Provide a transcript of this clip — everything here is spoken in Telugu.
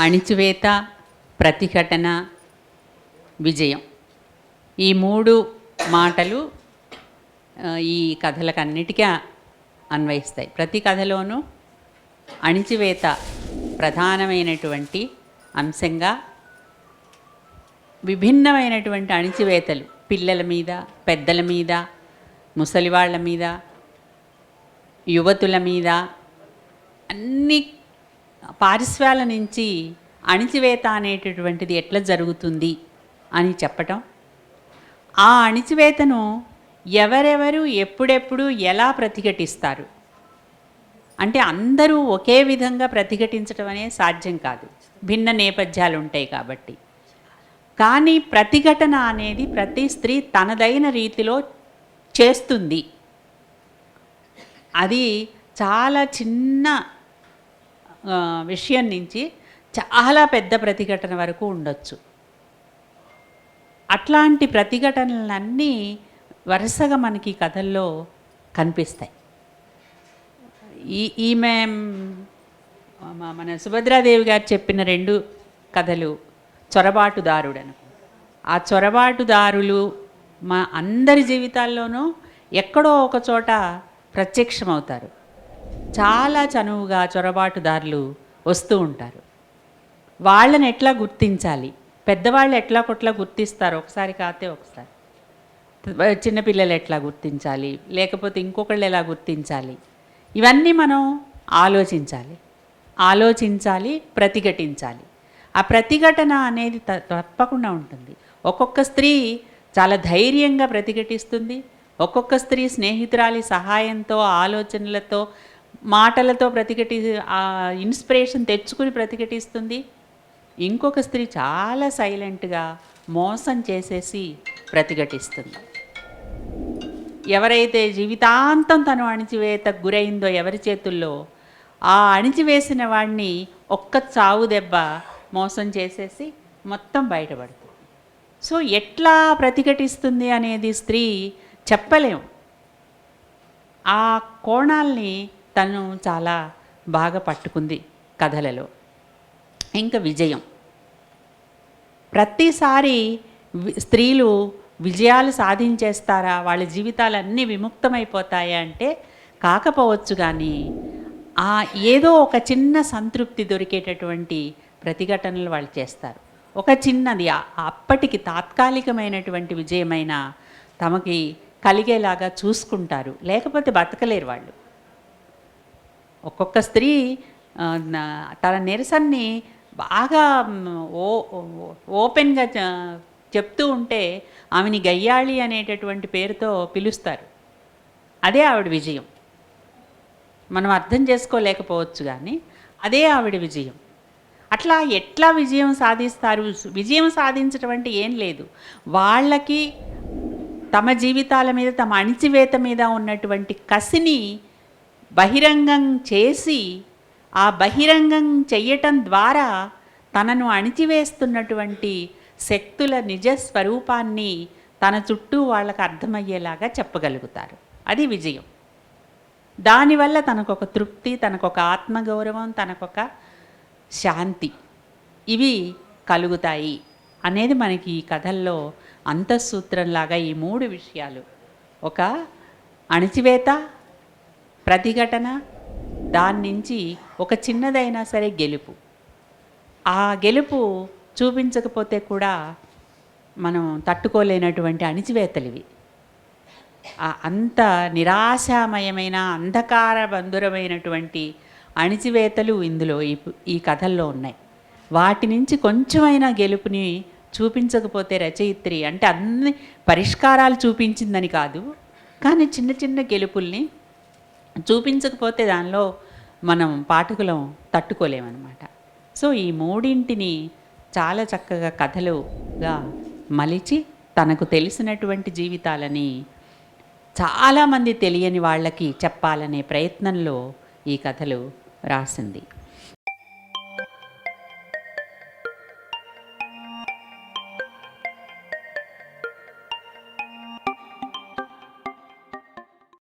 అణిచివేత ప్రతిఘటన విజయం. ఈ మూడు మాటలు ఈ కథలకు అన్నిటికీ అన్వయిస్తాయి. ప్రతి కథలోనూ అణిచివేత ప్రధానమైనటువంటి అంశంగా విభిన్నమైనటువంటి అణిచివేతలు పిల్లల మీద పెద్దల మీద ముసలివాళ్ళ మీద యువతుల మీద అన్ని పారిశ్వాల నుంచి అణిచివేత అనేటటువంటిది ఎట్లా జరుగుతుంది అని చెప్పటం? ఆ అణిచివేతను ఎవరెవరు ఎప్పుడెప్పుడు ఎలా ప్రతిఘటిస్తారు? అంటే అందరూ ఒకే విధంగా ప్రతిఘటించడం అనేది సాధ్యం కాదు. భిన్న నేపథ్యాలు ఉంటాయి కాబట్టి. కానీ ప్రతిఘటన అనేది ప్రతి స్త్రీ తనదైన రీతిలో చేస్తుంది. అది చాలా చిన్న విషయం నుంచి చాలా పెద్ద ప్రతిఘటన వరకు ఉండొచ్చు. అట్లాంటి ప్రతిఘటనలన్నీ వరుసగా మనకి ఈ కథల్లో కనిపిస్తాయి. ఈ ఈమె మన సుభద్రాదేవి గారు చెప్పిన రెండు కథలు చొరబాటుదారుడను. ఆ చొరబాటుదారులు మా అందరి జీవితాల్లోనూ ఎక్కడో ఒక చోట ప్రత్యక్షమవుతారు. చాలా చనువుగా చొరబాటుదారులు వస్తూ ఉంటారు. వాళ్ళని ఎట్లా గుర్తించాలి? పెద్దవాళ్ళు ఎట్లా కొట్లా గుర్తిస్తారు? ఒకసారి కాతే ఒకసారి. చిన్నపిల్లలు ఎట్లా గుర్తించాలి? లేకపోతే ఇంకొకళ్ళు ఎలా గుర్తించాలి? ఇవన్నీ మనం ఆలోచించాలి. ఆలోచించాలి ప్రతిఘటించాలి. ఆ ప్రతిఘటన అనేది త- తప్పకుండా ఉంటుంది. ఒక్కొక్క స్త్రీ చాలా ధైర్యంగా ప్రతిఘటిస్తుంది. ఒక్కొక్క స్త్రీ స్నేహితురాలి సహాయంతో ఆలోచనలతో మాటలతో ప్రతిఘటి ఆ ఇన్స్పిరేషన్ తెచ్చుకుని ప్రతిఘటిస్తుంది. ఇంకొక స్త్రీ చాలా సైలెంట్గా మోసం చేసేసి ప్రతిఘటిస్తుంది. ఎవరైతే జీవితాంతం తను అణిచివేతకు గురైందో ఎవరి చేతుల్లో ఆ అణిచివేసిన వాడిని ఒక్క చావు దెబ్బ మోసం చేసేసి మొత్తం బయటపడుతుంది. సో ఎట్లా ప్రతిఘటిస్తుంది అనేది స్త్రీ చెప్పలేం ఆ కోణాల్ని తను చాలా బాగా పట్టుకుంది కథలలో. ఇంకా విజయం. ప్రతిసారి స్త్రీలు విజయాలు సాధించేస్తారా? వాళ్ళ జీవితాలన్నీ విముక్తమైపోతాయా అంటే కాకపోవచ్చు కానీ ఆ ఏదో ఒక చిన్న సంతృప్తి దొరికేటటువంటి ప్రతిఘటనలు వాళ్ళు చేస్తారు. ఒక చిన్నది అప్పటికి తాత్కాలికమైనటువంటి విజయమైన తమకి కలిగేలాగా చూసుకుంటారు. లేకపోతే బతకలేరు వాళ్ళు. ఒక్కొక్క స్త్రీ తన నిరసనని బాగా ఓ ఓపెన్గా చెప్తూ ఉంటే ఆమెని గయ్యాళి అనేటటువంటి పేరుతో పిలుస్తారు. అదే ఆవిడ విజయం. మనం అర్థం చేసుకోలేకపోవచ్చు కానీ అదే ఆవిడ విజయం. అట్లా ఎట్లా విజయం సాధిస్తారు? విజయం సాధించడం అంటే ఏం లేదు. వాళ్ళకి తమ జీవితాల మీద తమ అణిచివేత మీద ఉన్నటువంటి కసిని బహిరంగం చేసి ఆ బహిరంగం చెయ్యటం ద్వారా తనను అణిచివేస్తున్నటువంటి శక్తుల నిజ స్వరూపాన్ని తన చుట్టూ వాళ్ళకు అర్థమయ్యేలాగా చెప్పగలుగుతారు. అది విజయం. దానివల్ల తనకొక తృప్తి తనకొక ఆత్మగౌరవం తనకొక శాంతి ఇవి కలుగుతాయి అనేది మనకి ఈ కథల్లో అంతఃసూత్రంలాగా ఈ మూడు విషయాలు. ఒక అణిచివేత ప్రతిఘటన దాని నుంచి ఒక చిన్నదైనా సరే గెలుపు. ఆ గెలుపు చూపించకపోతే కూడా మనం తట్టుకోలేనటువంటి అణిచివేతలివి. అంత నిరాశామయమైన అంధకార బంధురమైనటువంటి అణిచివేతలు ఇందులో ఈ ఈ కథల్లో ఉన్నాయి. వాటి నుంచి కొంచెమైనా గెలుపుని చూపించకపోతే రచయిత్రి అంటే అన్ని పరిష్కారాలు చూపించిందని కాదు కానీ చిన్న చిన్న గెలుపుల్ని చూపించకపోతే దానిలో మనం పాఠకులం తట్టుకోలేమన్నమాట. సో ఈ మూడింటిని చాలా చక్కగా కథలుగా మలిచి తనకు తెలిసినటువంటి జీవితాలని చాలామంది తెలియని వాళ్ళకి చెప్పాలనే ప్రయత్నంలో ఈ కథలు రాసింది.